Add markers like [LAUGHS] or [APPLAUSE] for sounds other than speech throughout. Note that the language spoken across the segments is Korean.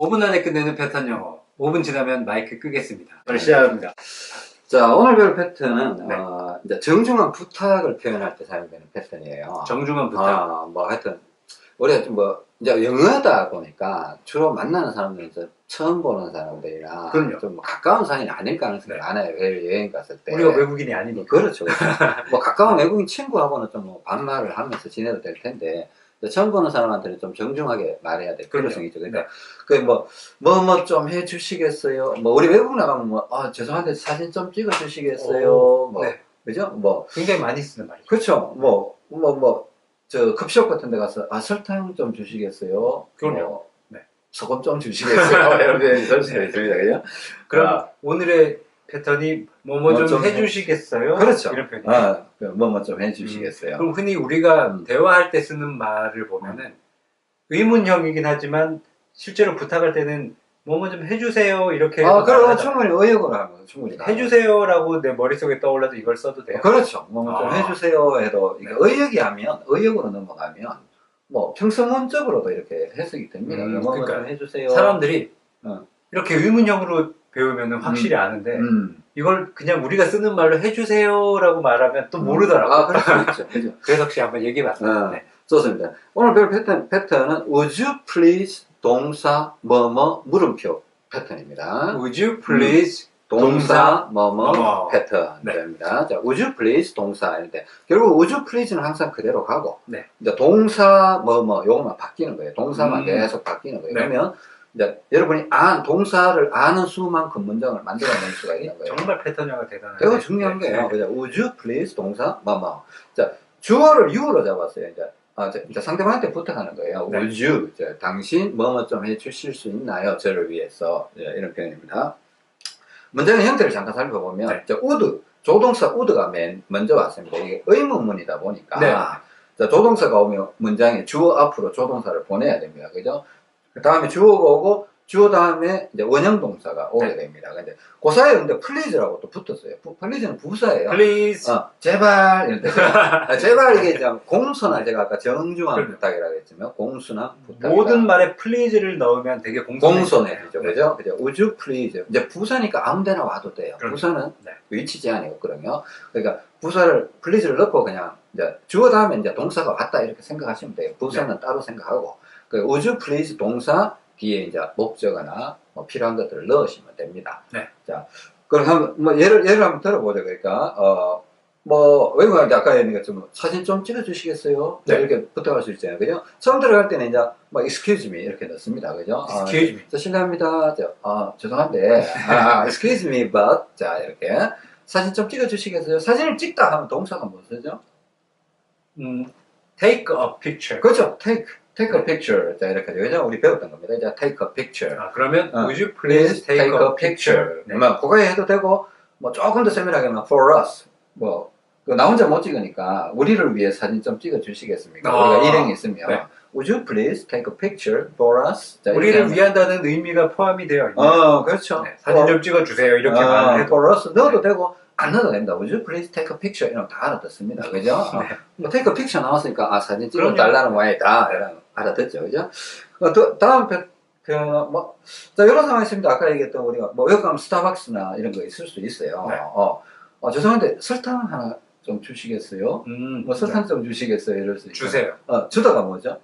5분 안에 끝내는 패턴 영어. 5분 지나면 마이크 끄겠습니다. 오늘 시작합니다. 자, 오늘 배울 패턴은, 네. 어, 이제 정중한 부탁을 표현할 때 사용되는 패턴이에요. 정중한 부탁. 아, 뭐 하여튼, 우리가 좀 뭐, 이제 영어다 보니까 주로 만나는 사람들은 이제 처음 보는 사람들이나 그럼요. 좀뭐 가까운 사이는 아닐 가능성이 네. 많아요. 여행 갔을 때. 우리가 외국인이 아니니까. 그렇죠. 그렇죠. [LAUGHS] 뭐 가까운 외국인 친구하고는 좀 뭐 반말을 하면서 지내도 될 텐데 처음 보는 사람한테는 좀 정중하게 말해야 될 필요성이 있죠. 그러니까 그뭐 뭐 뭐 좀 해주시겠어요. 뭐 우리 외국 나가면 뭐 아, 죄송한데 사진 좀 찍어주시겠어요. 오, 뭐 네. 그죠? 뭐 굉장히 많이 쓰는 말이죠. 그렇죠. 뭐 뭐 뭐 저 급식 같은 데 가서 아 설탕 좀 주시겠어요. 그럼요. 뭐, 네. 소금 좀 주시겠어요. [LAUGHS] 이렇게 될 수도 있습니다. 그죠? 그럼 아. 오늘의 패턴이 뭐뭐 뭐좀좀 해주시겠어요? 그렇죠. 이런 표현. 아, 뭐뭐 좀 해주시겠어요. 그럼 흔히 우리가 음. 대화할 때 쓰는 말을 보면은 의문형이긴 하지만 실제로 부탁할 때는 뭐뭐 좀 해주세요 이렇게 아, 그럼. 충분히 의욕으로 하면 충분히 가능해요. 해주세요라고 내 머릿속에 떠올라도 이걸 써도 돼요? 그렇죠. 뭐좀 아. 해주세요 해도 네. 의욕이 하면 의욕으로 넘어가면 뭐 평서문적으로도 이렇게 해석이 됩니다. 음, 뭐 그러니까요. 좀 해주세요. 사람들이 어. 이렇게 의문형으로 배우면 확실히 아는데 음. 이걸 그냥 우리가 쓰는 말로 해주세요라고 말하면 또 모르더라고. 아, 그럴 수 있죠. 그죠. [LAUGHS] 그래서 혹시 한번 얘기해봤어요. 어, 좋습니다. 오늘 배울 패턴, 패턴은 would you please 동사 뭐뭐 물음표 패턴입니다. Would you please? 동사 뭐뭐. 패턴입니다. 자, would you please 동사 이런데 결국 would you please는 항상 그대로 가고 네. 이제 동사 뭐뭐 요것만 바뀌는 거예요. 동사만 음. 계속 바뀌는 거예요. 네. 그러면 이제 여러분이 안 동사를 아는 수만큼 문장을 만들어낼 수가 있는 거예요. 정말 패턴화가 대단해요. 이거 중요한 네. 거예요. 그죠? would you please 동사 뭐뭐. 자, 주어를 you로 잡았어요. 이제, 아, 이제 이제 상대방한테 부탁하는 거예요. 네. would you. 이제 당신 뭐뭐 좀 해주실 수 있나요? 저를 위해서. 예, 이런 표현입니다. 문장의 형태를 잠깐 살펴보면, 네. 저 would, 조동사 would가 맨 먼저 왔습니다. 이게 의문문이다 보니까. 네. 자, 조동사가 오면 문장에 주어 앞으로 조동사를 보내야 됩니다. 그죠? 그 다음에 주어가 오고, 주어 다음에 이제 원형 동사가 오게 네. 됩니다. 근데 그 사이에 근데 please라고 또 붙었어요. 부- please는 부사예요. Please. 어, 제발 이런 뜻이에요. 아, 제발 이게 이제 공수나 제가 아까 정중한 그럼요. 부탁이라고 했지만 공수나 부탁 모든 말에 please를 넣으면 되게 공손해. 공손해지죠, 네. 그죠? 그죠? you please 이제 부사니까 아무데나 와도 돼요. 그럼요. 부사는 네. 위치 제한이 없거든요. 그러니까 부사를 please를 넣고 그냥 이제 주어 다음에 이제 동사가 왔다 이렇게 생각하시면 돼요. 부사는 따로 생각하고 그 you please 동사 뒤에 이제 목적어나 뭐 필요한 것들을 넣으시면 됩니다. 네. 자, 그럼 한번 뭐 예를 예를 한번 들어보죠. 그러니까 어. 뭐, 외국인한테 아까 얘기한 것처럼 사진 좀 찍어주시겠어요? 네. 이렇게 부탁할 수 있잖아요. 그죠? 처음 들어갈 때는 이제, 뭐, excuse me, 이렇게 넣습니다. 그죠? 아, Excuse me. 저 실례합니다. 저, 아, 죄송한데, [LAUGHS] 아, excuse me, but, 자, 이렇게. 사진 좀 찍어주시겠어요? 사진을 찍다 하면 동사가 뭐 쓰죠? 음, take a picture. 그렇죠. take, take a 네. picture. 자, 이렇게 되죠. 우리 배웠던 겁니다. 이제 take a picture. 아, 그러면 어. would you please take, a picture? 네. 뭐, 그거에 해도 되고, 뭐, 조금 더 세밀하게 하면 for us. 뭐, 그나 혼자 못 찍으니까, 우리를 위해 사진 좀 찍어 주시겠습니까? 아. 우리가 일행이 있으면. 네. Would you please take a picture for us? 자, 우리를 위한다는 의미가 포함이 되어 있는 어, 그렇죠. 네, 사진 좀 찍어 주세요. 이렇게 아, 말을 해도. for us 넣어도 네. 되고, 안 넣어도 됩니다. Would you please take a picture? 이런 거다 알아듣습니다. 그죠? 어, [LAUGHS] 네. 뭐 take a picture 나왔으니까, 아, 사진. 찍어달라는 말이다. 이런 알아듣죠. 그죠? 어, 또, 다음 표, 표현, 뭐, 자, 여러 상황이 있습니다. 아까 얘기했던 우리가, 뭐, 여기 가면 스타벅스나 이런 거 있을 수 있어요. 네. 어, 어, 죄송한데, 설탕 하나 좀 주시겠어요? 음, 뭐, 설탕 좀 주시겠어요? 이럴 수 있죠. 주세요. 어, 주다가 뭐죠?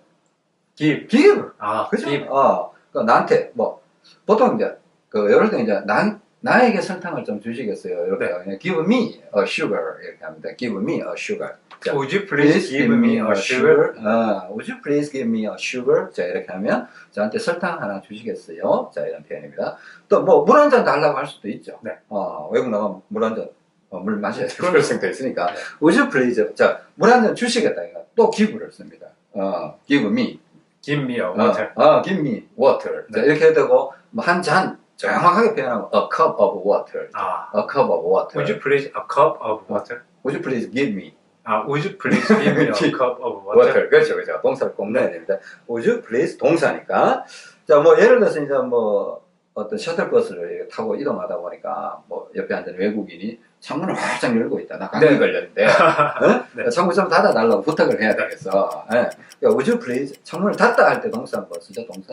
give. give! 아, 그죠? give. 어, 그 나한테, 뭐, 보통 이제, 그, 이럴 때 이제, 난, 나에게 설탕을 좀 주시겠어요? 이렇게, 네. give me a sugar. 이렇게 합니다. give me a sugar. 자, Would you please give me a sugar? 어, would you please give me a sugar? 자, 이렇게 하면, 저한테 설탕 하나 주시겠어요? 자, 이런 표현입니다. 또, 뭐, 물 한 잔 달라고 할 수도 있죠. 네. 어, 외국 나가면 물 한 잔, 어, 물 마셔야 될 그럼요. 필요성도 있으니까. 네. would you please? 자, 물 한 잔 주시겠다. 또 give를 씁니다. 어, give me. give me a 어, water. 어, give me water. 자, 네. 이렇게 해도 되고, 뭐, 한 잔, 정확하게 표현하면, a cup of water. 아, a cup of water. would you please a cup of water? Would you please give me 아, would you please give me a cup of water? water? 그렇죠, 그렇죠. 동사를 꼭 넣어야 됩니다. Would you please 동사니까. 자, 뭐, 예를 들어서 이제 뭐, 어떤 셔틀버스를 타고 이동하다 보니까, 뭐, 옆에 앉은 외국인이 창문을 활짝 열고 있다. 나 감기 네. 걸렸는데, 어? 네. 창문 좀 닫아달라고 부탁을 해야 되겠어. 예. 그러니까 would you please 창문을 닫다 할 때 동사 뭐 쓰죠, 동사?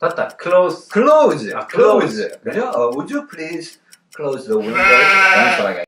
닫다. close. close, 아, close. 그죠? 어, would you please close the window?